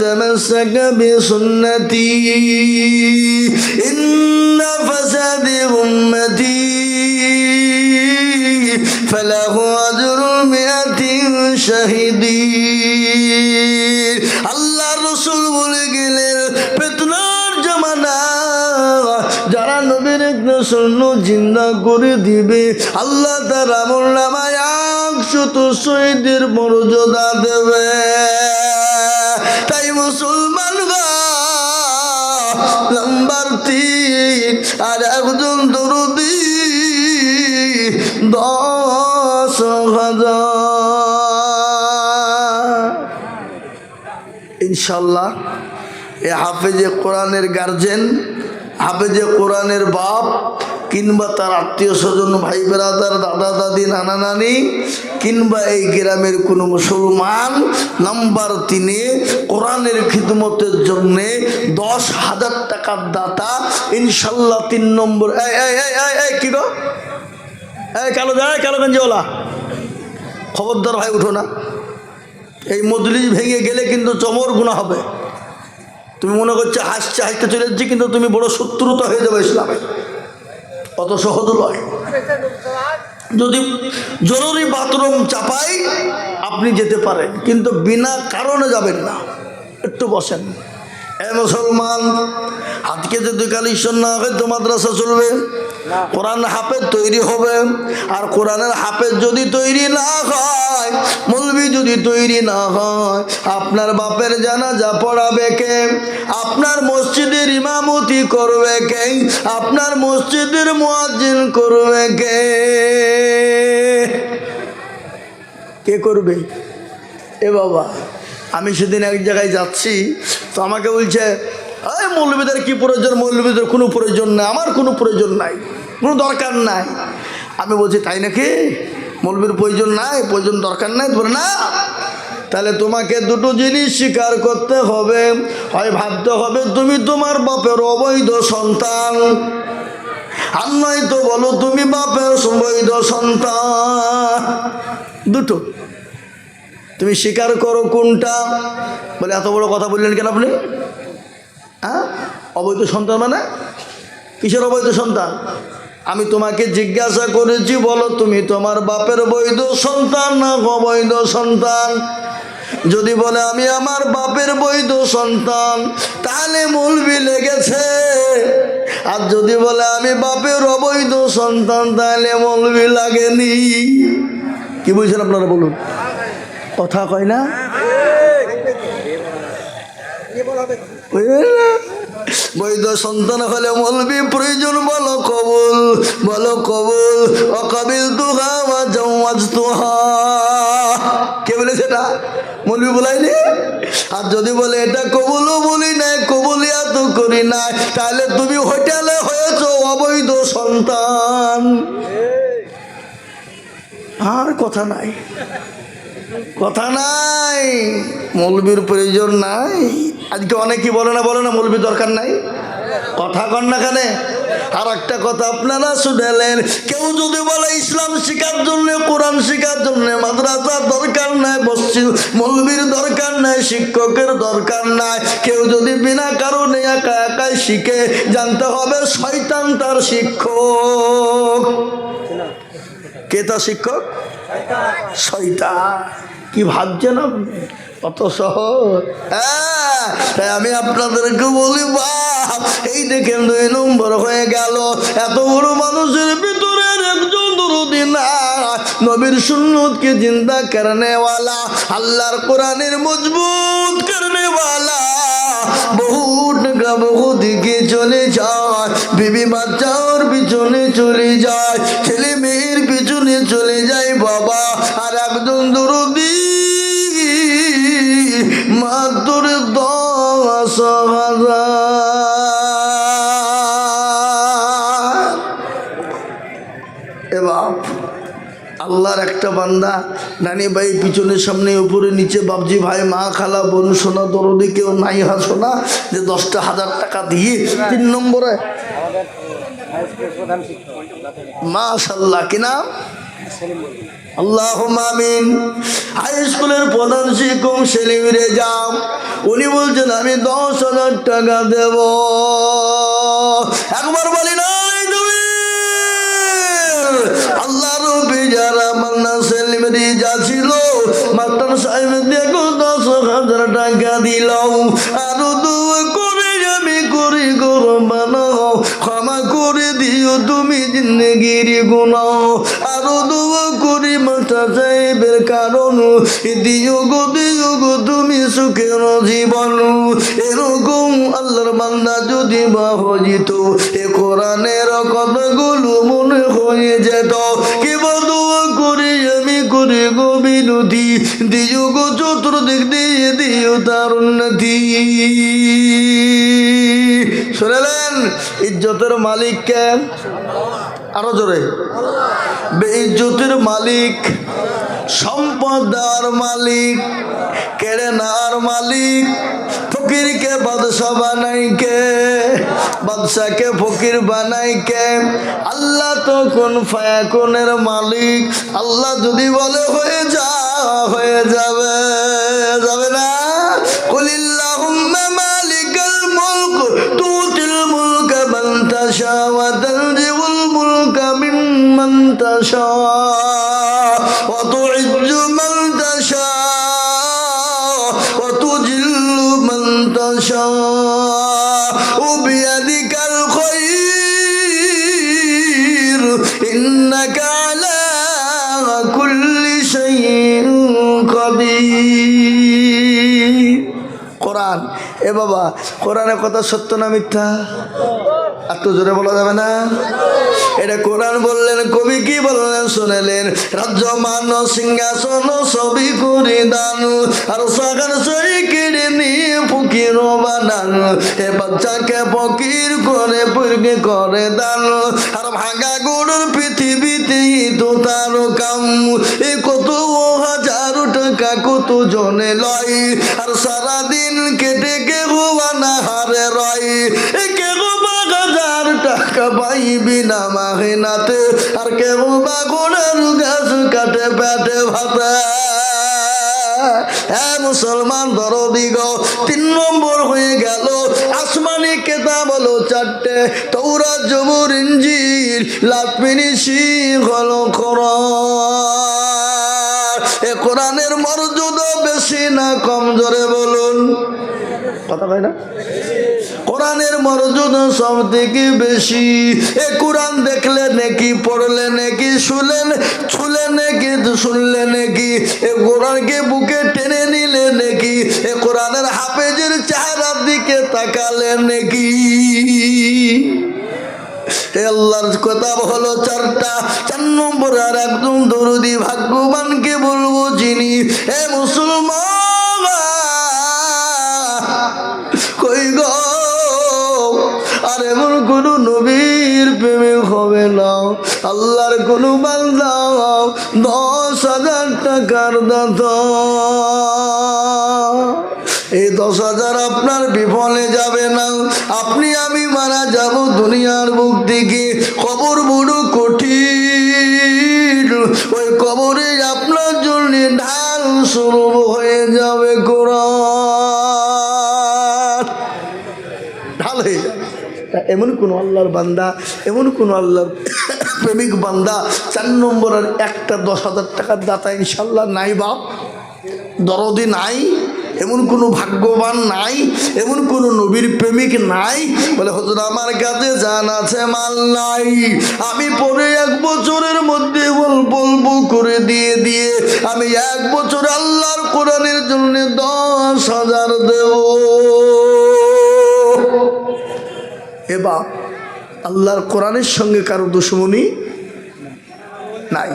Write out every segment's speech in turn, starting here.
تمسك بسنتي إن فساد أمتي فله أجر مئة شهيدين আল্লাহ রসুল বলে গেলেন পেতনার জমানা যারা নবীর শূন্য জিন্দা করে দিবে আল্লাহ তার আমল নামায় একশত শহীদের মর্যাদা দেবে তাই মুসলমান নাম্বার তিন, আর একজন দরদি, দশ ইনশাল্লাহ, এ হাফেজে কোরআনের গার্জেন হাফেজে কোরআনের বাপ কিংবা তার আত্মীয় স্বজন, ভাই বেড়াদার দাদা, দাদি, নানা, নানি, কিংবা এই গ্রামের কোনো মুসলমান, নাম্বার তিনে কোরআনের খিদমতের জন্যে দশ হাজার টাকার দাতা, ইনশাল্লাহ তিন নম্বর কি কালো যায় কালো গঞ্জিওয়ালা। খবরদার ভাই, উঠো না। এই মজলিস ভেঙে গেলে কিন্তু চমর গুণা হবে। তুমি মনে করছ হাসছে হাসতে চলে যাচ্ছি, কিন্তু তুমি বড় শত্রুতা হয়ে যাবে ইসলামে। অত সহজ নয় যদি জরুরি বাথরুম চাপাই, আপনি যেতে পারেন, কিন্তু বিনা কারণে যাবেন না। একটু বসেন। এ মুসলমান, আজকে যদি কালিশন না হয় তো মাদ্রাসা চলবে, কোরআন হাফেজ তৈরি হবে, আর কোরআনের হাফেজ যদি তৈরি না হয়, মৌলবি যদি তৈরি না হয়, আপনার বাপের জানাজা পড়াবে কে? আপনার ইমামতি করবে কে? আপনার মসজিদের মুয়াজ্জিন করবে কে? কে করবে? এ বাবা, আমি সেদিন এক জায়গায় যাচ্ছি, তো আমাকে বলছে, এই মৌলবীদের কী প্রয়োজন? মৌলবীদের কোনো প্রয়োজন নাই, আমার কোনো প্রয়োজন নাই, কোনো দরকার নাই। আমি বলছি, তাই নাকি? মৌলবীর প্রয়োজন নাই, প্রয়োজন দরকার নাই? বলে, না তাহলে তোমাকে দুটো জিনিস স্বীকার করতে হবে। হয় ভাবতে হবে, তুমি তোমার বাপের অবৈধ সন্তান। আর নয় তো বলো, তুমি বাপের বৈধ সন্তান। দুটো। তুমি স্বীকার করো কোনটা? বলে, এত বড় কথা বললেন কেন আপনি? হ্যাঁ? অবৈধ সন্তান মানে? কিসের অবৈধ সন্তান? আমি তোমাকে জিজ্ঞাসা করেছি, বলো, তুমি তোমার বাপের বৈধ সন্তান না অবৈধ সন্তান? যদি বলে আমি আমার বাপের বৈধ সন্তান তাহলে মূলবি লেগেছে। আর যদি বলে আমি বাপের অবৈধ সন্তান তাহলে মূলবি লাগেনি। কি বলছেন আপনারা বলুন? কথা কয় না? বৈধ সন্তান হলে মলবি প্রয়োজন, বলো কবুল বলো কবুল। অকাবিল তুহা বা জমাজ কে বলে সেটা মলবি বলাইনি আর যদি বলে এটা কবুলও বলি নাই কবুলিয়া তো করি নাই, তাহলে তুমি হোটেলে হয়েছ অবৈধ সন্তান। আর কথা নাই। কথা নাই, মৌলবীর প্রয়োজন নাই। আজকে অনেকেই বলে না বলে না, মৌলবীর দরকার নাই। কথা কন না কানে? আর একটা কথা আপনারা শুনেলেন। কেউ যদি বলে ইসলাম শিখার জন্য, কোরআন শিখার জন্য মাদ্রাসার দরকার নাই, মসজিদ, মৌলবীর দরকার নাই, শিক্ষকের দরকার নাই, কেউ যদি বিনা কারণে একা একাই শিখে, জানতে হবে শয়তান তার শিক্ষক। কে তার শিক্ষক? শয়তান, কি ভাবছেন আপনি? কত সহজ হ্যাঁ তাই আমি আপনাদেরকে বলি বাপ এই দেখেন দুই নম্বর হয়ে গেল। এত বড় মানুষের ভিতরে একজন দরদি নবীর সুন্নতকে জিন্দা আল্লাহর কোরআনের মজবুত করনেওয়ালা। বহু টাকা বহু দিকে চলে যায়, বিবি বাচ্চার পিছনে চলে যায়, ছেলে আর একজন দরদি মাত্র দশ হাজার। আল্লাহর একটা বান্দা, নানি ভাই পিছনের সামনে উপরে নিচে বাবজি ভাই, মা খালা, বোন সোনা, দরদি, কেউ নাই হাসো না যে দশটা হাজার টাকা দিয়ে তিন নম্বরে। মাশাল্লাহ, কি নাম? আল্লাহ আমিন। হাই স্কুলের প্রধান শিক্ষক সেলিম রেজাম উনি বলছেন, আমি দশ হাজার টাকা দেব। একবার বলি তুমি আল্লাহ যারা দশ হাজার টাকা দিল আরও দু করে আমি করি গরম বানাও ক্ষমা করে দিও তুমি জিন্দগির গুনাও আরও দোয়া করি মাস্টার সাহেবের কারণ। দিও গো দিও গো তুমি সুখের জীবন। এরকম আল্লাহর বান্দা যদি বা হজিত এ কোরআনের কথাগুলো মনে হয়ে যেত। কেবল দোয়া করি আমি করি গো বিনতি দিও গো চতুর্দিক দিয়ে দিও তার উন্নতি। শুনেলেন? ইজ্জতের মালিককে আরও জোরে। ইজ্জতের মালিক সম্পদ দেওয়ার মালিক কেড়ে নেওয়ার মালিক, ফকিরকে বাদশাহ বানাই কে বাদশাকে ফকির বানাই কে। আল্লাহ তো কোন ফায়াকুনের মালিক, আল্লাহ যদি বলে হয়ে যা, হয়ে যাবে যাবে না। বাবা, কোরআনের কথা সত্য না মিথ্যা? এত জোরে বলা যাবে না। এটা কোরআন বললেন, কবি কি বললেন শুনেলেন? রাজ্য মান সিংহাসন সবই করে দান আর সাগর সই কেড়ে নিয়ে ফকির বানান। এ বাচ্চাকে ফকির করে পুরকে করে দান। আর ভাঙা গোড়ের পৃথিবীতে তো তার কাম এ কত ও হাজার টাকা কত জনে লয় আর কেটে কে না হারে রয় এ কে হাজার টাকা পাইবি না আর বা গোড়ের গাছ কাটে পেটে ভাতে। হ্যাঁ মুসলমান দরদিগ তিন নম্বর হয়ে গেল আসমানি কেতাব হলো চারটে তৌরা জবুর ইঞ্জির লাপিনি হল এ কোরআনের মর্যাদা বেশি না কম? জোরে বলুন। কথা হয় না? কোরআনের মর্যাদা সব থেকে বেশি। এ কোরআন দেখলে নাকি, পড়লে নাকি শুনলেন ছুলে নাকি, শুনলে নাকি। এ কোরআনকে বুকে টেনে নিলে নাকি। এ কোরআনের হাফেজের চেহারার দিকে তাকালে নাকি। আল্লাহর কথা হলো চারটা, চার নম্বর আর একদম দরুদি ভাগ্যবানকে বলব চিনি এ মুসলমান। কই গো? আর এমন কোন নবীর প্রেমিক হবে না। আল্লাহর কোন বান্দা দশ হাজার টাকার দাতা। এই দশ হাজার আপনার বিফলে যাবে না। আপনি আমি মারা যাব দুনিয়ার মুখ দিকে। কবর বড় কঠিন। ওই কবরে আপনার জন্য ঢাল শুরু হয়ে যাবে কোরআন। ঢাল হয়ে যাবে। এমন কোন আল্লাহর বান্দা, এমন কোন আল্লাহর প্রেমিক বান্দা, চার নম্বরের একটা দশ হাজার টাকার দাতা ইনশাল্লাহ নাই বাপ। দরদি নাই। এমন কোনো ভাগ্যবান নাই, এমন কোনো নবীর প্রেমিক নাই। বলে, হজর, আমার কাছে জান আছে, মাল নাই। আমি পরে এক বছরের মধ্যে অল্প অল্প করে দিয়ে দিয়ে আমি এক বছর আল্লাহর কোরআনের জন্য দশ হাজার দেব। এবার আল্লাহর কোরআনের সঙ্গে কারও দুশ্মনী নাই।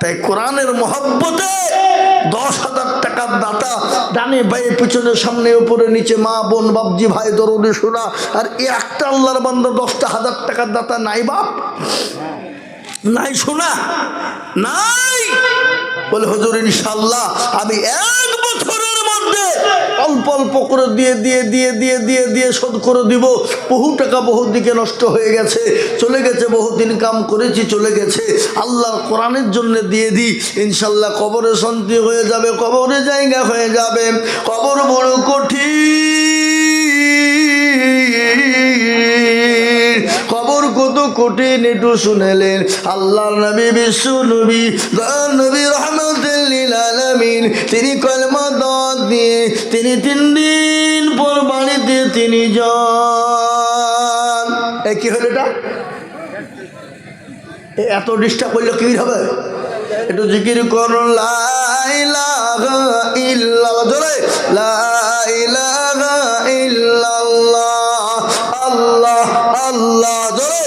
তাই কোরআনের মহব্বতে দশ হাজার টাকার দাতা ডানে বাইরে পিছনে, সামনে, উপরে, নিচে, মা, বোন বাবজি ভাই দরদে শোনা আর এ একটা আল্লাহর বান্দা দশটা হাজার টাকার দাতা নাই বাপ? নাই শোনা নাই? বলে, হজুর ইনশাল্লাহ আমি এক মধ্যে অল্প অল্প করে দিয়ে দিয়ে দিয়ে দিয়ে দিয়ে দিয়ে শোধ করে দিব। বহু টাকা বহু দিকে নষ্ট হয়ে গেছে। চলে গেছে বহুদিন কাম করেছি, চলে গেছে। আল্লাহর কোরআনের জন্য দিয়ে দিই। ইনশাল্লাহ কবরে শান্তি হয়ে যাবে, কবরে জায়গা হয়ে যাবে। কবর বড় কঠিন। খবর কত কঠিন একটু শুনেলেন। আল্লাহ নবী, বিশ্ব নবী নবী রহমতুল্লিল তিনি কলমা দিয়ে তিনি তিন দিন পর বাড়িতে তিনি যান। কি হলো এটা? এত ডিস্টার্ব করলে কি হবে? একটু জিকির করুন আল্লাহ আল্লাহ, জোরে।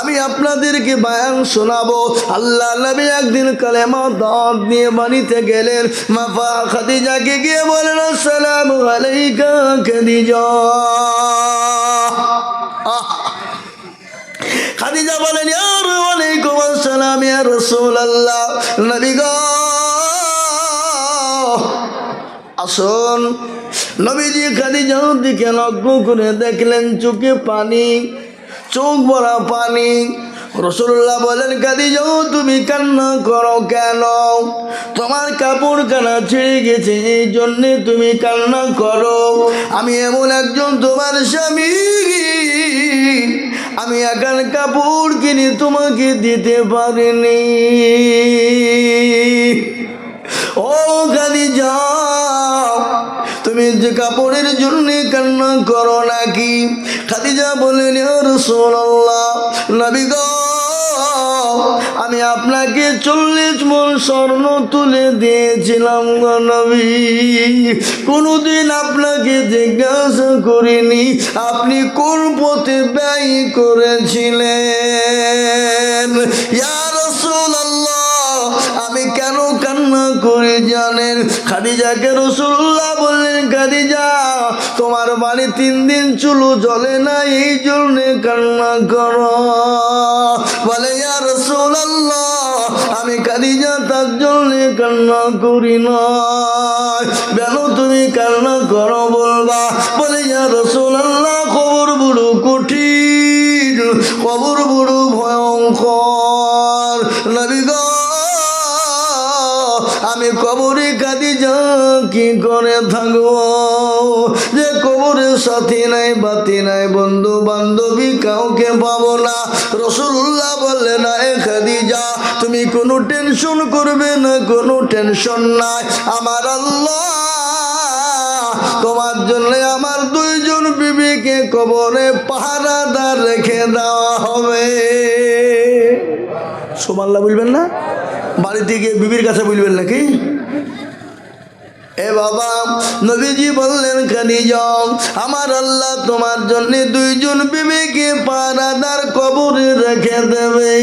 আমি আপনাদেরকে বায়ান শোনাবো। আল্লাহ নবী একদিন কালেমা দাঁত নিয়ে বাড়িতে গেলেন। মাফা খাদিজাকে গিয়ে বলেন আলাইকা খাদিজা। খাদিজা বলেন ইয়ার ওয়ালাইকুম আসসালাম, ইয়া রাসূলুল্লাহ। নবী গো, আসুন। নবীজি খাদিজার দিকে লগ্ন করে দেখলেন চোখে পানি, চোখ ভরা পানি। রসুল্লাহ বলেন, খাদিজা, তুমি কান্না করো কেন? তোমার কাপড় কানা ছেড়ে গেছে, এই জন্যে তুমি কান্না করো। আমি এমন একজন তোমার স্বামী। আমি একার কাপড় কিনে তোমাকে দিতে পারিনি। ও যাও তুমি যে কাপড়ের জন্য কান্না করো নাকি? খাদিজা বলেন রসোল্লাহ নবী আমি আপনাকে চল্লিশ মন স্বর্ণ তুলে দিয়েছিলাম নবী। কোনোদিন আপনাকে জিজ্ঞাসা করিনি, আপনি কোন পথে ব্যয় করেছিলেন? ইয়া রাসূলুল্লাহ আমি কেন কান্না করে জানেন? খাদিজাকে রসুল্লাহ বললেন, খাদিজা, তোমার বাড়ি তিন দিন চুলো জ্বলে না? এই জন্য কান্না করো। বলে রসুল্লাহ আমি খাদিজা, তার জন্য কান্না করি না। কেন তুমি কান্না করো বলবা? বলে, ইয়া রসুল্লাহ খবর বুড়ো কঠিন, খবর বুড়ো ভয়ঙ্কর। আমি কবরে যা কি করে থাকব? যে কবরে সাথী নাই, বাতি নাই বন্ধু বান্ধবী কাউকে পাবো না। রসুল্লাহ বললে না এ খাদিজা, তুমি কোনো টেনশন করবে না, কোনো টেনশন নাই। আমার আল্লাহ তোমার জন্য আমার দুইজন বিবিকে কবরে পাহারাদার রেখে দেওয়া হবে। সোমাল্লা বলবেন না? বাড়িতে গিয়ে বিবির কাছে বলবেন নাকি? এ বাবা, নবীজি বললেন খাদিজম আমার আল্লাহ তোমার জন্য দুইজন বিবিকে পারাদার কবরে রেখে দেবে।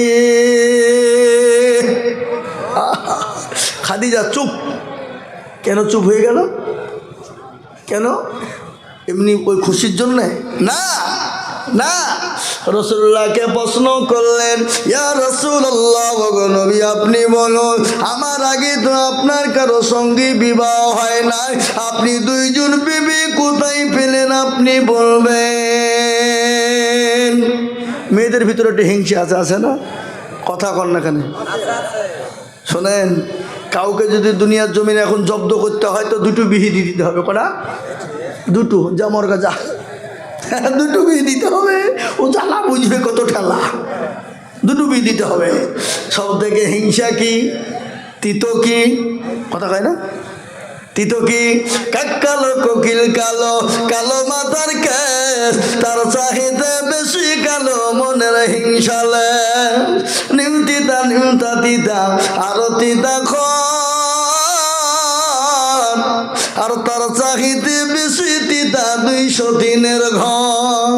খাদিজা, চুপ। কেন চুপ হয়ে গেল? কেন? এমনি ওই খুশির জন্যে? না না। রসুল্লাহকে প্রশ্ন করলেন, ইয়া রসুল্লাহ নবী, আপনি বলুন, আমার আগে তো আপনার কারও সঙ্গে বিবাহ হয় না আপনি দুইজন বিবি, কোথায় পেলেন আপনি বলবেন? মেয়েদের ভিতরে একটু হিংসা আছে আছে না? কথা কর না কেন? শোনেন, কাউকে যদি দুনিয়ার জমিনে এখন জব্দ করতে হয়, তো দুটো বিহি দিতে হবে, কটা? দুটো, যা মরগা, যা। দুটো বিহি দিতে হবে। ও জ্বালা বুঝবে কত ঠেলা। দুটো বিহি দিতে হবে। সব থেকে হিংসা কি? তিতো কি? কথা কয় না? তিতো কি? কালো কোকিল কালো কালো মাথার কেস তার চাহিদা বেশি কালো, মনের হিংসালে নিমতিতা নিমতা তিতা আরও তিতা খন আর তার চাহিদা বেশি তিতা দুইশো দিনের ঘর।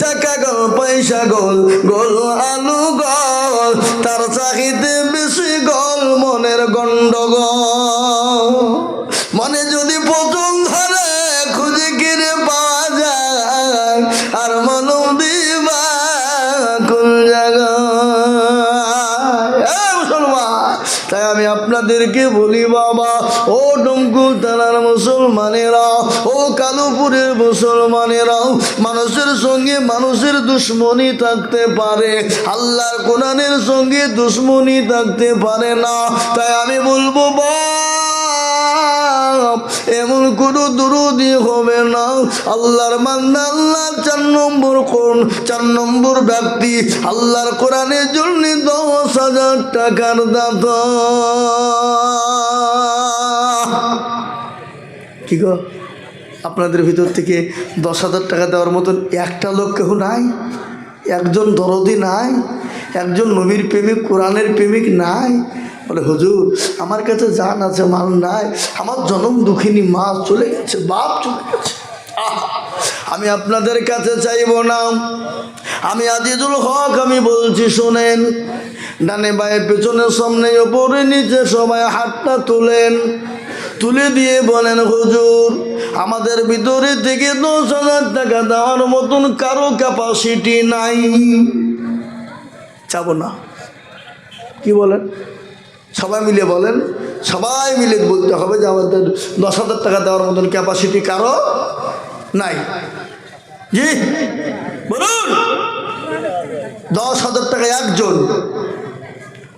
চাকা গোল পয়সা গোল গোল আলু গোল তার চাহিদা বেশি গোল মনের গন্ডগোল। মনে যদি পচন ধরে, খুঁজে কিনে পাওয়া যায়। আর মলম দিবা জায়গায়? এ মুসলমান! তাই আমি আপনাদেরকে বলি, বাবা, ও ডুমকু তালার মুসলমানেরা, ও কালুপুরের মুসলমানেরাও মানুষের সঙ্গে মানুষের দুশ্মনী থাকতে পারে, আল্লাহর কোরআনের সঙ্গে দুশ্মনী থাকতে পারে না। তাই আমি বলব বাপ এমন কোনো দুরুদি হবে না। আল্লাহর মান্না আল্লাহর চার নম্বর কোন? চার নম্বর ব্যক্তি আল্লাহর কোরআনের জন্য দশ হাজার টাকার দাতা। কি গো? আপনাদের ভিতর থেকে দশ হাজার টাকা দেওয়ার মতন একটা লোক কেউ নাই? একজন দরদি নাই? একজন নবীর প্রেমিক, কোরআনের প্রেমিক নাই? বলে, হুজুর, আমার কাছে জান আছে, মাল নাই। আমার জনম দুঃখিনী মা চলে গেছে, বাপ চলে গেছে! আমি আপনাদের কাছে চাইব না। আমি আজিজুল হক, আমি বলছি, শোনেন, ডানে বায়ে, পেছনে, সামনে, ওপরে, নিচে সবাই হাতটা তুলেন। তুলে দিয়ে বলেন, হুজুর, আমাদের ভিতরে থেকে দশ হাজার টাকা দেওয়ার মতন কারও ক্যাপাসিটি নাই। চাবো না। কি বলেন? সবাই মিলে বলেন, সবাই মিলে বলতে হবে যে আমাদের দশ হাজার টাকা দেওয়ার মতন ক্যাপাসিটি কারও নাই। জি, বলুন। দশ হাজার টাকা একজন,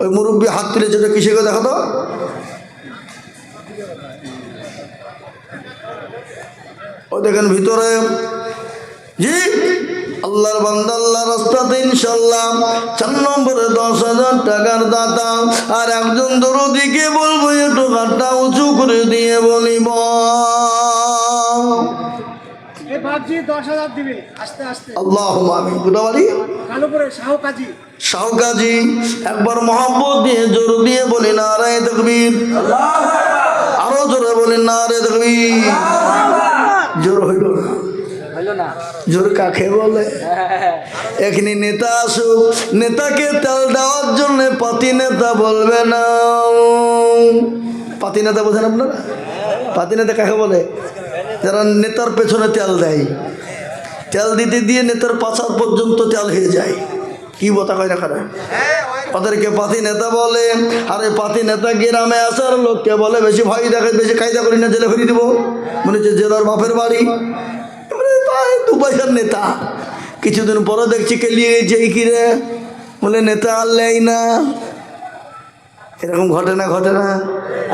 ওই মুরব্বী হাত তুলে যেটা কিসে দেখো তো। ও দেখেন ভিতরে, জি। আল্লাহর বান্দা আল্লাহ রাস্তাতে ইনশাল্লাহ চার নম্বরে দশ হাজার টাকার দাতা। আর একজন দরদিকে বলব একটু হাতটা উঁচু করে দিয়ে বলিব। আল্লাহ আমি বুধাবাড়ি শাহ কাজী শাহকাজি। একবার দিয়ে জোর দিয়ে বলি না রে আরও জোরে বলি না রে তকবীর। জোর হইল না। হলো না? জোর কাকে বলে এখানে নেতা আসুক, নেতাকে তেল দেওয়ার জন্য পাতি নেতা বলবে না। পাতি নেতা বোঝেন আপনারা? পাতি নেতা কাকে বলে? যারা নেতার পেছনে তেল দেয়। তেল দিতে দিয়ে নেতার পাচার পর্যন্ত তেল হয়ে যায়। কি বতা কয় দেখা ওদেরকে পাতি নেতা বলে, আর পাতি নেতা গ্রামে আসার লোককে বলে, বেশি ভয় দেখে বেশি কায়দা করি না, জেলে ফিরিয়ে দিব। মনে হচ্ছে জেলার বাপের বাড়ি। পয়সার নেতা। কিছুদিন পরে দেখছি কেলিয়ে এই কিরে বলে, নেতা আনলেই না। এরকম ঘটে না ঘটে না।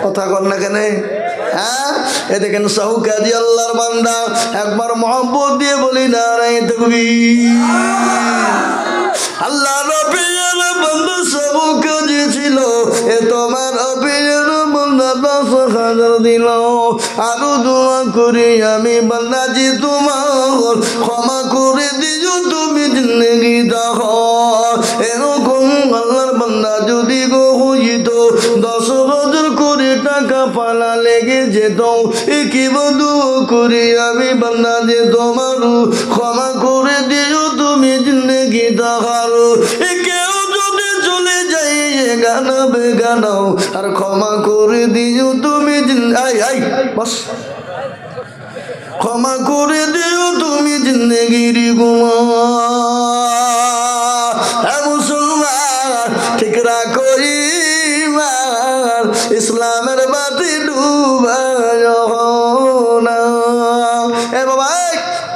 কথা কর না কেন? হ্যাঁ? এ দেখেন সাহু কাজী আল্লাহর বান্দা, একবার মহব্বত দিয়ে বলি না রে দেখবি আল্লাহ বন্ধু সাহু কাজী ছিল, এ তোমার রবির বন্ধা দশ হাজার দিল আরও দোয়া করি আমি বান্দাজি তোমার ক্ষমা করে দিও তুমি জিন্দগি দাহ এরকম আল্লাহর বান্দা যদি গো হইত দশ বছর করে টাকা পালা লেগে যেত কি বধু করি আমি বান্দা যে তোমার ক্ষমা করে দিও, তুমি জিন্দগি দাহারো এ গানা বেগানাও আর ক্ষমা করে দিও তুমি আই আই, বস। ক্ষমা করে দিও তুমি জিন্দগির গুমা। মুসলমান, ঠিক রাখো ইসলামের বাতি ডুবায় এ বাবা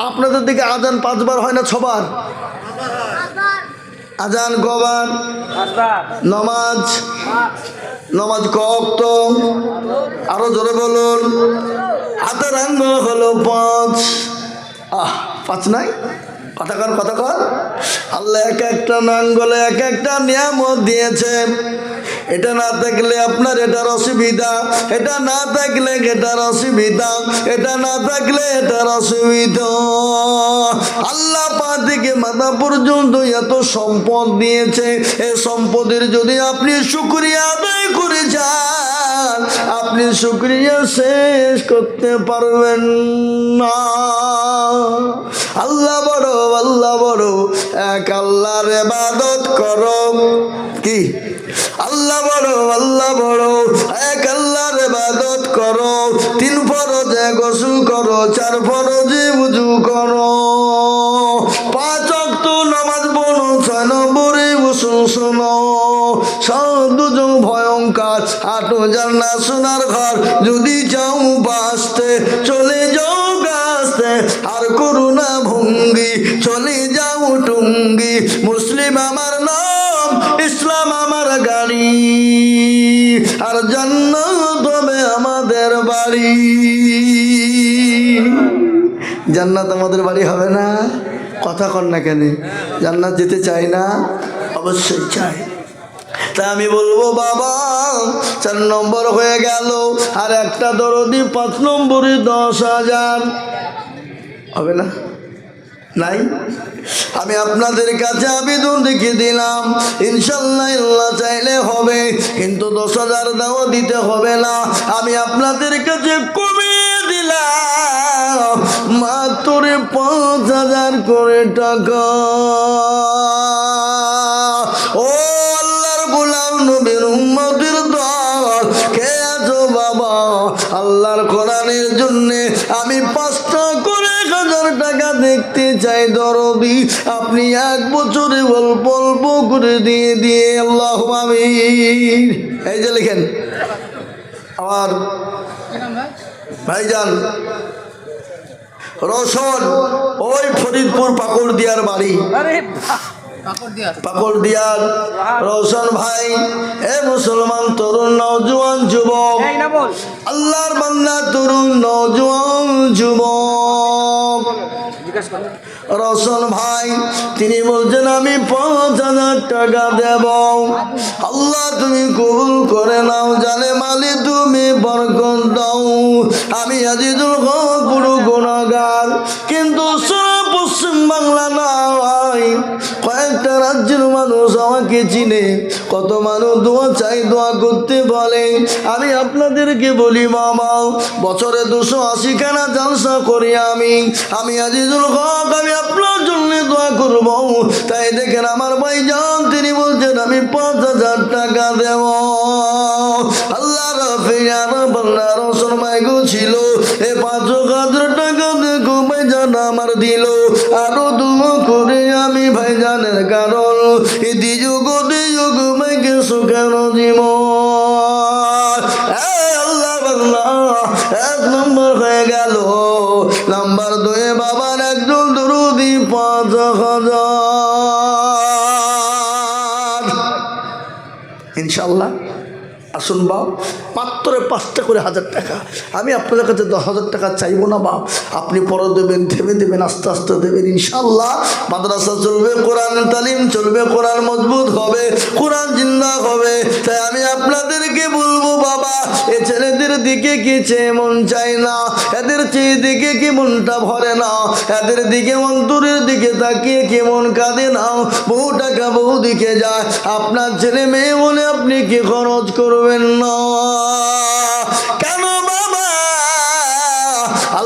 আপনাদের দিকে আজান পাঁচবার হয় না ছবার? আজান কবার নমাজ নমাজ কক্ত আরও জোরে বলুন, হাতের আঙ্গ হলো পাঁচ, আহ, পাঁচ নাই? কথা কর আল্লাহ এক একটা নাঙ্গলে এক একটা নিয়ামত দিয়েছে। এটা না থাকলে আপনার এটার অসুবিধা, এটা না থাকলে এটার অসুবিধা, এটা না থাকলে এটার অসুবিধা। আল্লাহ পা থেকে মাথা পর্যন্ত এত সম্পদ দিয়েছে। এ সম্পদের যদি আপনি শুক্রিয়া আদায় করে যান, আপনি শুক্রিয়া শেষ করতে পারবেন না। আল্লাহ বড় আল্লাহ বড়, এক আল্লাহর এবাদত করো। কি? আল্লাহ বড় আল্লাহ বড়, এক আল্লাহর ইবাদত করো। তিন ফরজে গোসল করো, চার ফরজে উজু করো। পাঁচ অক্ত নামাজ পড়ো, ছয় নম্বরে গোসল শোনো। দুজন ভয়ঙ্কর হাঁটো জান্না সোনার ঘর। যদি চাও বাঁচতে চলে যাও গাছতে আর করুণা ভঙ্গি, চলে যাও টুঙ্গি। মুসলিম আমার নাম, ইসলাম আমার গাড়ি। আর জান্নাত হবে আমাদের বাড়ি। জান্নাত আমাদের বাড়ি হবে না? কথা কর না কেন? জান্নাত যেতে চাই না? অবশ্যই চাই। তা আমি বলব, বাবা, চার নম্বর হয়ে গেল। আর একটা দরদি পাঁচ নম্বরে দশ হাজার। হবে না? নাই? আমি আপনাদের কাছে আবেদন রেখে দিলাম। ইনশাল্লাহ চাইলে হবে, কিন্তু দশ হাজার দাও, দিতে হবে না। আমি আপনাদের কাছে কমিয়ে দিলাম। মাত্র পাঁচ হাজার করে টাকা। ও আল্লাহর নবীর উম্মতের দল বাবা? আল্লাহর কোরআনের জন্যে আমি হাজার টাকা দেখতে চাই দরদি আপনি এক বছরে অল্প অল্প করে দিয়ে দিয়ে আল্লাহ এই যে লিখেন। আমার ভাইজান রোশন ওই ফরিদপুর পাকড় দিয়ার বাড়ি। পাকড় দিয়ার। রোশন ভাই এ মুসলমান তরুণ নওজোয়ান যুবক। আল্লাহর বান্দা তরুণ নওজোয়ান যুবক। রসন ভাই, তিনি বলছেন, আমি পাঁচ হাজার টাকা দেব। আল্লাহ, তুমি কবুল করে নাও। জানে মালি তুমি বরকত দাও। আমি আজি হক কিন্তু পশ্চিম বাংলা নাই কয়েকটা রাজ্যের মানুষ আমাকে চিনে। কত মানুষ দোয়া চাই দোয়া করতে বলে। আমি আপনাদেরকে বলি বাবা বছরে দুশো আশি খানা জালসা করি আমি। আমি আজিজুল হক, আমি আপনার জন্য দোয়া করব। তাই দেখেন আমার ভাই যান তিনি বলছেন, আমি পাঁচ হাজার টাকা দেব। আল্লাহ রফিয়ানা বাল্লা রসন মাইগো ছিল। এ পাঁচ হাজার টাকা দেখো, ভাইজান আমার দিল। আরও দুমো করে আমি ভাইজানের কারণ। ইতি যুগ যুগ, মাইকে সুখের জীবন আল্লাহ বাল্লাহ এক নম্বর হয়ে গেল। নাম্বার দুয়ে বাবার একজন দরুদি পাঁচ হাজার। ইনশাল্লাহ, আসুন বাপ। মাত্র পাঁচটা করে হাজার টাকা। আমি আপনাদের কাছে দশ হাজার টাকা চাইব না, বাপ। আপনি পরে দেবেন থেমে দেবেন, আস্তে আস্তে দেবেন ইনশাল্লাহ মাদ্রাসা চলবে, কোরআন তালিম চলবে, কোরআন মজবুত হবে, কোরআন জিন্দা হবে। দিকে কি চেয়ে মন চায় না। এদের চেয়ে দিকে কি মনটা ভরে না। এদের দিকে অন্তরের দিকে তাকিয়ে কি মন কাঁদে না। বহু টাকা বহু দিকে যায়। আপনার ছেলে মেয়ে মনে আপনি কি খরচ করবেন না?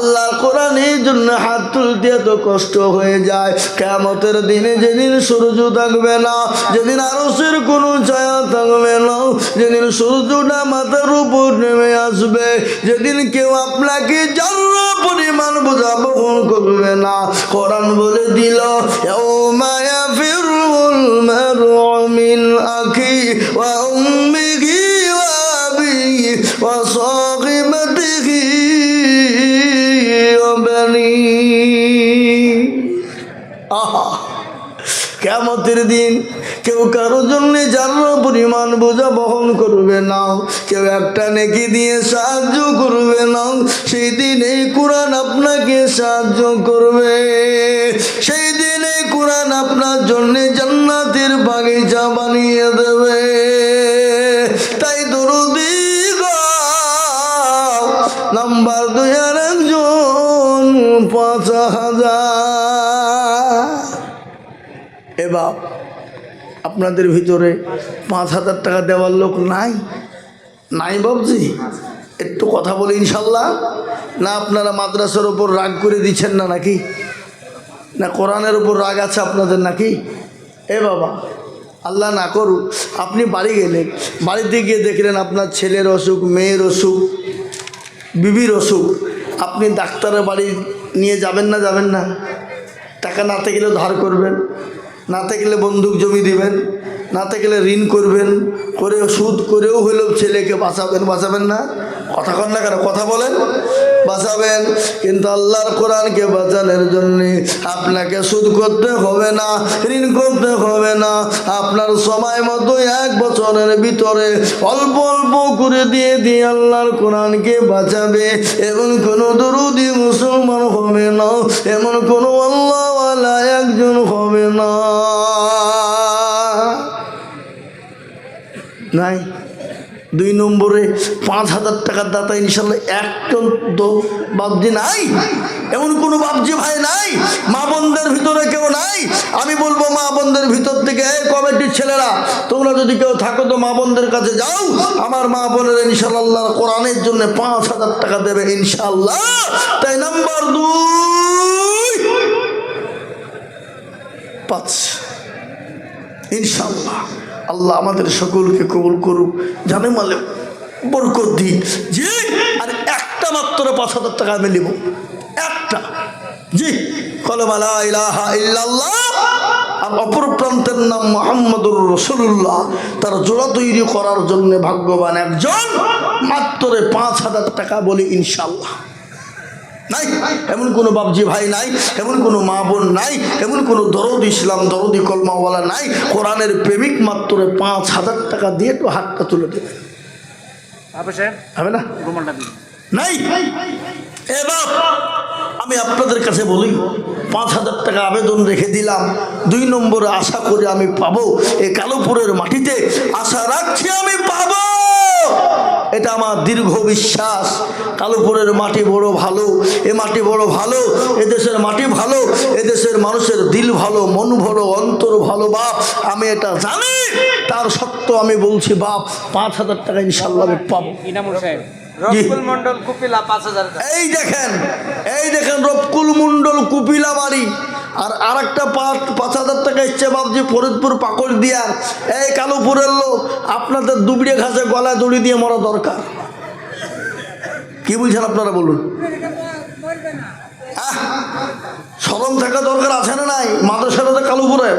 আল্লাহর কোরআনের জন্য হাত তুলতে এত কষ্ট হয়ে যায়। কেমতের দিনে যেদিন সূর্য থাকবে না, যেদিন আরসের কোনো ছায়া থাকবে না, যেদিন সূর্যটা মাথার উপর নেমে আসবে, যেদিন কেউ আপনাকে জন্ম পরিমাণ বোঝা বহন করবে না। কোরআন বলে দিল মায়া ফিরুল মারু আখি ওয়া কেমতের দিন কেউ কারোর জন্য যার পরিমাণ বোঝা বহন করবে না, কেউ একটা নেকি দিয়ে সাহায্য করবে না, সেই দিন এই কোরআন আপনাকে সাহায্য করবে। সেই দিন এই কোরআন আপনার জন্যে জান্নাতের বাগিচা বানিয়ে দেবে। তাই দরুদি নাম্বার দুই আর একজন পাঁচ হাজার। এবার আপনাদের ভিতরে পাঁচ হাজার টাকা দেওয়ার লোক নাই? নাই বাবজি? একটু কথা বলি ইনশাল্লাহ। না আপনারা মাদ্রাসার ওপর রাগ করে দিচ্ছেন না নাকি? না কোরআনের উপর রাগ আছে আপনাদের নাকি? এ বাবা, আল্লাহ না করুক, আপনি বাড়ি গেলেন বাড়িতে গিয়ে দেখলেন আপনার ছেলের অসুখ, মেয়ের অসুখ, বিবির অসুখ, আপনি ডাক্তারের বাড়ি নিয়ে যাবেন না যাবেন না? টাকা না থাকলে ধার করবেন? না থাকলে বন্দুক জমি দিবেন, না থাকলে ঋণ করবেন করে সুদ, করেও হলেও ছেলেকে বাঁচাবেন বাঁচাবেন না। কথা না কেন, কথা বলেন। বাঁচাবেন। কিন্তু আল্লাহর কোরআনকে বাঁচানোর জন্য আপনাকে সুদ করতে হবে না, ঋণ করতে হবে না। আপনার সময় মতো এক বছরের ভিতরে অল্প অল্প করে দিয়ে দিয়ে আল্লাহর কোরআনকে বাঁচাবে। এমন কোনো দরুদি মুসলমান হবে না, এমন কোনো আল্লাহওয়ালা একজন হবে না। নাই। দুই নম্বরে পাঁচ হাজার টাকার দাতা ইনশাল্লাহ একজন তো বাবজি নাই। এমন কোনো বাবজি ভাই নাই। মা বোনদের ভিতরে কেউ নাই। আমি বলব মা বোনদের ভিতর থেকে, এই ছেলেরা, তোমরা যদি কেউ থাকো তো মা বোনদের কাছে যাও। আমার মা বোনের ইনশাল্লাহ কোরআনের জন্য পাঁচ হাজার টাকা দেবে ইনশাল্লাহ। তাই নাম্বার দুই, পাঁচ। ইনশাল্লাহ। আল্লাহ আমাদের সকলকে কবুল করুক, জানে মালে বরকত দিক। জি, আর একটা মাত্র পাঁচ হাজার টাকা আমি নেব। একটা। জি কলমালা ইলাহা ইল্লাল্লাহ। আর অপর প্রান্তের নাম মোহাম্মদুর রসুল্লাহ তার জোড়া তৈরি করার জন্য ভাগ্যবান একজন। মাত্র পাঁচ হাজার টাকা বলি ইনশাল্লাহ নাই। এমন কোনো বাবজি ভাই নাই এমন কোনো মা বোন নাই এমন কোনো দরদ ইসলাম দরদি কলমাওয়ালা নাই। কোরআনের প্রেমিক মাত্র পাঁচ হাজার টাকা দিয়ে তো হাতটা তুলে দেবে। হবে না? নাই। এবার আমি আপনাদের কাছে বলি পাঁচ হাজার টাকা আবেদন রেখে দিলাম। দুই নম্বরে আশা করে আমি পাবো। এই কালোপুরের মাটিতে আশা রাখছি আমি পাবো। এটা আমার দীর্ঘ বিশ্বাস। কালুপুরের মাটি বড় ভালো এ মাটি বড় ভালো এদেশের মাটি ভালো এদেশের মানুষের দিল ভালো মন ভালো অন্তর ভালো বাপ। আমি এটা জানি তার সত্য আমি বলছি বাপ। পাঁচ হাজার টাকা ইনশাল্লাহ আমি পাবো। এই দেখেন এই দেখেন রফকুল মন্ডল কুপিলা বাড়ি। আর আর একটা পাঁচ পাঁচ হাজার টাকা ইচ্ছে ভাবছি ফরিদপুর পাকড় দিয়ার। এই কালুপুরের লোক, আপনাদের দুবড়ে ঘাসে গলায় দড়ি দিয়ে মরা দরকার। কি বলছেন আপনারা বলুন? সরম থাকা দরকার আছে না নাই? মাদ্রাসাটা কালোপুরে